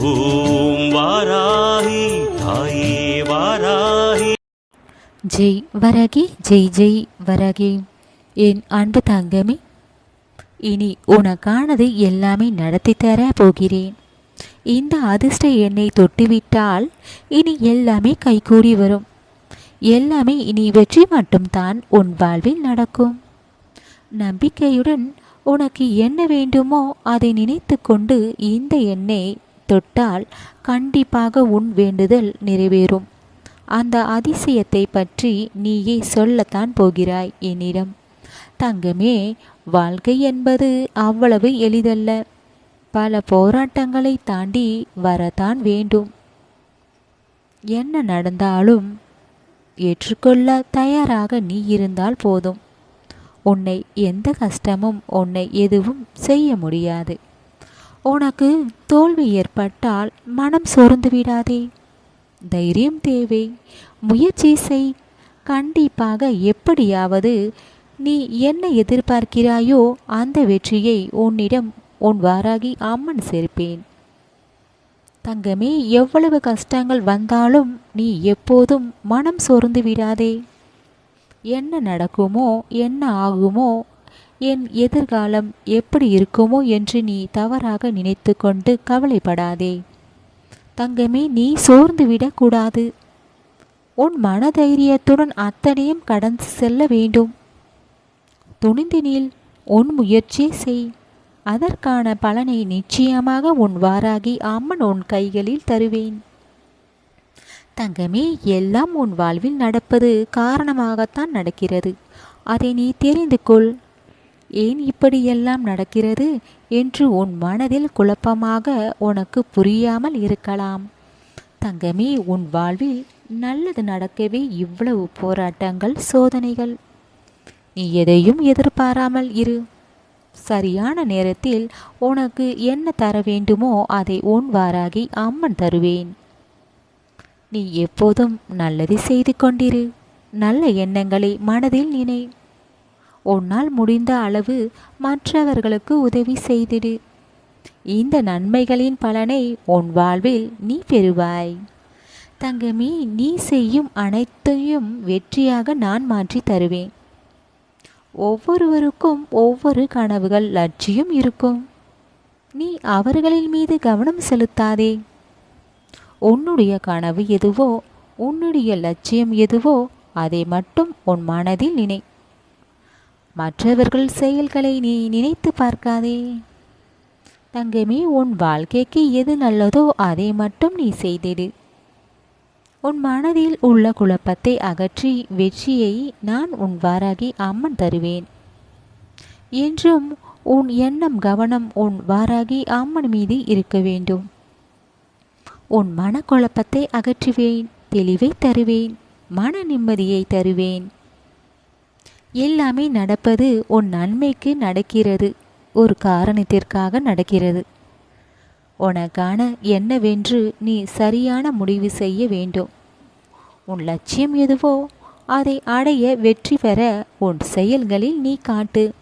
ஓம் வாராகி தாயே வாராகி. ஜெய் வரகி ஜெய் ஜெய் வரகி. என் அன்பு தங்கமே இனி உனக்கானது எல்லாமே நடத்தி தர போகிறேன். இந்த அதிர்ஷ்ட எண்ணை தொட்டுவிட்டால் இனி எல்லாமே கைகூடி வரும். எல்லாமே இனி வெற்றி மட்டும்தான் உன் வாழ்வில் நடக்கும். நம்பிக்கையுடன் உனக்கு என்ன வேண்டுமோ அதை நினைத்து கொண்டு இந்த எண்ணை தொட்டால் கண்டிப்பாக உன் வேண்டுதல் நிறைவேறும். அந்த அதிசயத்தை பற்றி நீயே சொல்லத்தான் போகிறாய் என்னிடம். தங்கமே வாழ்க்கை என்பது அவ்வளவு எளிதல்ல. பல போராட்டங்களை தாண்டி வரத்தான் வேண்டும். என்ன நடந்தாலும் ஏற்றுக்கொள்ள தயாராக நீ இருந்தால் போதும். உன்னை எந்த கஷ்டமும் உன்னை எதுவும் செய்ய முடியாது. உனக்கு தோல்வி ஏற்பட்டால் மனம் சோர்ந்து விடாதே. தைரியம் தேவை. முயற்சி செய். கண்டிப்பாக எப்படியாவது நீ என்ன எதிர்பார்க்கிறாயோ அந்த வெற்றியை உன்னிடம் உன் வாராகி அம்மன் சேர்ப்பேன். தங்கமே எவ்வளவு கஷ்டங்கள் வந்தாலும் நீ எப்போதும் மனம் சோர்ந்து விடாதே. என்ன நடக்குமோ என்ன ஆகுமோ என் எதிர்காலம் எப்படி இருக்குமோ என்று நீ தவறாக நினைத்து கொண்டு கவலைப்படாதே. தங்கமே நீ சோர்ந்து விடக்கூடாது. உன் மனதைரியத்துடன் அத்தனையும் கடந்து செல்ல வேண்டும். துணிந்து நீல் உன் முயற்சி செய். அதற்கான பலனை நிச்சயமாக உன் வாராகி அம்மன் உன் கைகளில் தருவேன். தங்கமே எல்லாம் உன் வாழ்வில் நடப்பது காரணமாகத்தான் நடக்கிறது. அதை நீ தெரிந்து கொள். ஏன் இப்படியெல்லாம் நடக்கிறது என்று உன் மனதில் குழப்பமாக உனக்கு புரியாமல் இருக்கலாம். தங்கமே உன் வாழ்வில் நல்லது நடக்கவே இவ்வளவு போராட்டங்கள் சோதனைகள். நீ எதையும் எதிர்பாராமல் இரு. சரியான நேரத்தில் உனக்கு என்ன தர வேண்டுமோ அதை உன் வாராகி அம்மன் தருவேன். நீ எப்போதும் நல்லதை செய்து கொண்டிரு. நல்ல எண்ணங்களை மனதில் நினை. உன்னால் முடிந்த அளவு மற்றவர்களுக்கு உதவி செய்திடு. இந்த நன்மைகளின் பலனை உன் வாழ்வில் நீ பெறுவாய். தங்கமே நீ செய்யும் அனைத்தையும் வெற்றியாக நான் மாற்றி தருவேன். ஒவ்வொருவருக்கும் ஒவ்வொரு கனவுகள் லட்சியம் இருக்கும். நீ அவர்களின் மீது கவனம் செலுத்தாதே. உன்னுடைய கனவு எதுவோ உன்னுடைய லட்சியம் எதுவோ அதை மட்டும் உன் மனதில் நினை. மற்றவர்கள் செயல்களை நீ நினைத்து பார்க்காதே. தங்கமே உன் வாழ்க்கைக்கு எது நல்லதோ அதை மட்டும் நீ செய்திடு. உன் மனதில் உள்ள குழப்பத்தை அகற்றி வெற்றியை நான் உன் வாராகி அம்மன் தருவேன். என்றும் உன் எண்ணம் கவனம் உன் வாராகி அம்மன் மீது இருக்க வேண்டும். உன் மனக்குழப்பத்தை அகற்றுவேன் தெளிவை தருவேன் மன நிம்மதியை தருவேன். எல்லாமே நடப்பது உன் நன்மைக்கு நடக்கிறது. ஒரு காரணத்திற்காக நடக்கிறது. உனக்கான என்னவென்று நீ சரியான முடிவு செய்ய வேண்டும். உன் லட்சியம் எதுவோ அதை அடைய வெற்றி பெற உன் செயல்களில் நீ காட்டு.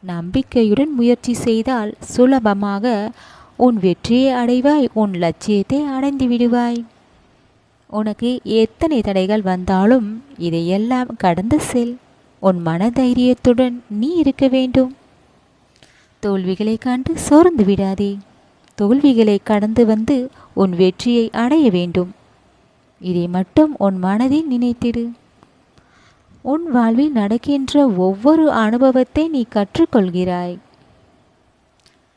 நம்பிக்கையுடன் முயற்சி செய்தால் சுலபமாக உன் வெற்றியை அடைவாய் உன் லட்சியத்தை அடைந்து விடுவாய். உனக்கு எத்தனை தடைகள் வந்தாலும் இதையெல்லாம் கடந்து செல். உன் மனதைரியத்துடன் நீ இருக்க வேண்டும். தோல்விகளை கண்டு சோர்ந்து விடாதே. தோல்விகளை கடந்து வந்து உன் வெற்றியை அடைய வேண்டும். இதை மட்டும் உன் மனதில் நினைத்திடு. உன் வாழ்வில் நடக்கின்ற ஒவ்வொரு அனுபவத்தை நீ கற்றுக்கொள்கிறாய்.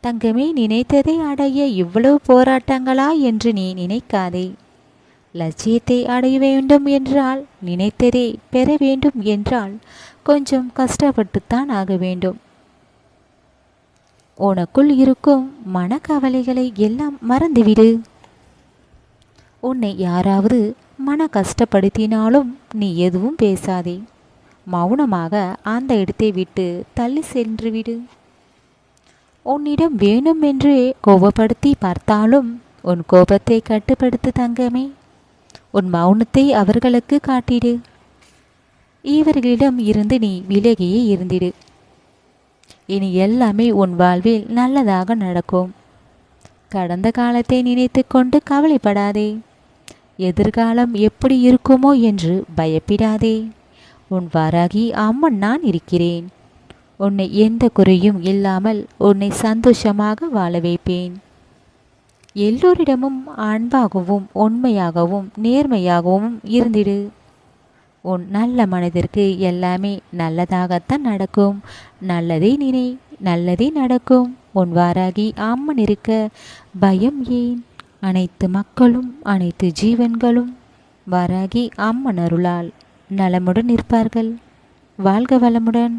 தங்கமே நினைத்ததை அடைய இவ்வளவு போராட்டங்களா என்று நீ நினைக்காதே. லட்சியத்தை அடைய வேண்டும் என்றால் நினைத்ததை பெற வேண்டும் என்றால் கொஞ்சம் கஷ்டப்பட்டுத்தான் ஆக வேண்டும். உனக்குள் இருக்கும் மனக்கவலைகளை எல்லாம் மறந்துவிடு. உன்னை யாராவது மன கஷ்டப்படுத்தினாலும் நீ எதுவும் பேசாதே. மௌனமாக அந்த இடத்தை விட்டு தள்ளி சென்றுவிடு. உன்னிடம் வேணும் என்று கோபப்படுத்தி பார்த்தாலும் உன் கோபத்தை கட்டுப்படுத்து தங்கமே. உன் மௌனத்தை அவர்களுக்கு காட்டிடு. இவர்களிடம் இருந்து நீ விலகியே இருந்திடு. இனி எல்லாமே உன் வாழ்வில் நல்லதாக நடக்கும். கடந்த காலத்தை நினைத்து கொண்டு கவலைப்படாதே. எதிர்காலம் எப்படி இருக்குமோ என்று பயப்படாதே. உன் வாராகி அம்மன் நான் இருக்கிறேன். உன்னை எந்த குறையும் இல்லாமல் உன்னை சந்தோஷமாக வாழ வைப்பேன். எல்லோரிடமும் அன்பாகவும் உண்மையாகவும் நேர்மையாகவும் இருந்திடு. உன் நல்ல மனதிற்கு எல்லாமே நல்லதாகத்தான் நடக்கும். நல்லதே நினை நல்லதே நடக்கும். உன் வாராகி அம்மன் இருக்க பயம் ஏன்? அனைத்து மக்களும் அனைத்து ஜீவன்களும் வாராகி அம்மன் அருளால் நலமுடன் இருப்பார்கள் வாழ்க வளமுடன்.